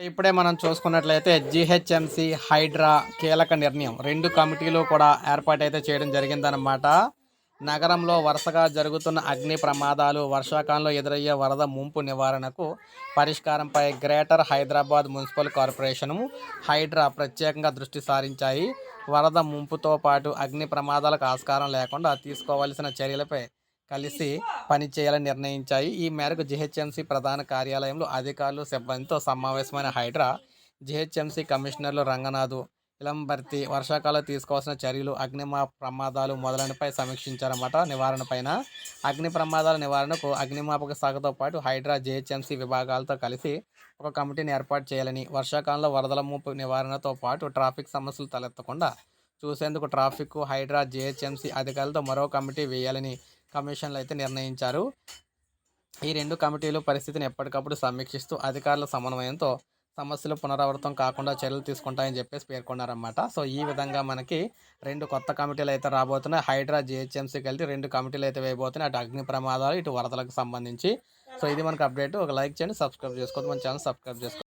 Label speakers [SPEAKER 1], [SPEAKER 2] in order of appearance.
[SPEAKER 1] ఇప్పుడే మనం చూసుకున్నట్లయితే జిహెచ్ఎంసి హైడ్రా కీలక నిర్ణయం. రెండు కమిటీలు కూడా ఏర్పాటైతే చేయడం జరిగిందనమాట నగరంలో వరుసగా జరుగుతున్న అగ్ని ప్రమాదాలు వర్షాకాలంలో ఎదురయ్యే వరద ముంపు నివారణకు పరిష్కారంపై greater Hyderabad municipal corporation HYDRAA ప్రత్యేకంగా దృష్టి సారించాయి. వరద ముంపుతో పాటు అగ్ని ప్రమాదాలకు ఆస్కారం లేకుండా తీసుకోవాల్సిన చర్యలపై కలిసి పనిచేయాలని నిర్ణయించాయి. ఈ మేరకు జిహెచ్ఎంసీ ప్రధాన కార్యాలయంలో అధికారులు సిబ్బందితో సమావేశమైన హైడ్రా జిహెచ్ఎంసీ కమిషనర్లు రంగనాథు ఇలంబర్తి వర్షాకాలం తీసుకోవాల్సిన చర్యలు అగ్నిమా ప్రమాదాలు మొదలైనపై సమీక్షించారన్నమాట. నివారణ పైన అగ్ని ప్రమాదాల నివారణకు అగ్నిమాపక శాఖతో పాటు హైడ్రా జిహెచ్ఎంసీ విభాగాలతో కలిసి ఒక కమిటీని ఏర్పాటు చేయాలని వర్షాకాలంలో వరదల ముప్పు నివారణతో పాటు ట్రాఫిక్ సమస్యలు తలెత్తకుండా చూసేందుకు ట్రాఫిక్ హైడ్రా జిహెచ్ఎంసీ అధికారులతో మరో కమిటీ వేయాలని కమిషన్లు అయితే నిర్ణయించారు. ఈ రెండు కమిటీలు పరిస్థితిని ఎప్పటికప్పుడు సమీక్షిస్తూ అధికారుల సమన్వయంతో సమస్యలు పునరావృతం కాకుండా చర్యలు తీసుకుంటాయని చెప్పేసి పేర్కొన్నారన్నమాట. సో ఈ విధంగా మనకి రెండు కొత్త కమిటీలు అయితే రాబోతున్నాయి. హైడ్రా జిహెచ్ఎంసీ కలిసి రెండు కమిటీలు అయితే వేయబోతున్నాయి. అటు అగ్ని ప్రమాదాలు ఇటు వరదలకు సంబంధించి. సో ఇది మనకు అప్డేట్. ఒక లైక్ చేయండి సబ్స్క్రైబ్ చేసుకోవద్దు. మన ఛానల్ సబ్స్క్రైబ్ చేసుకోండి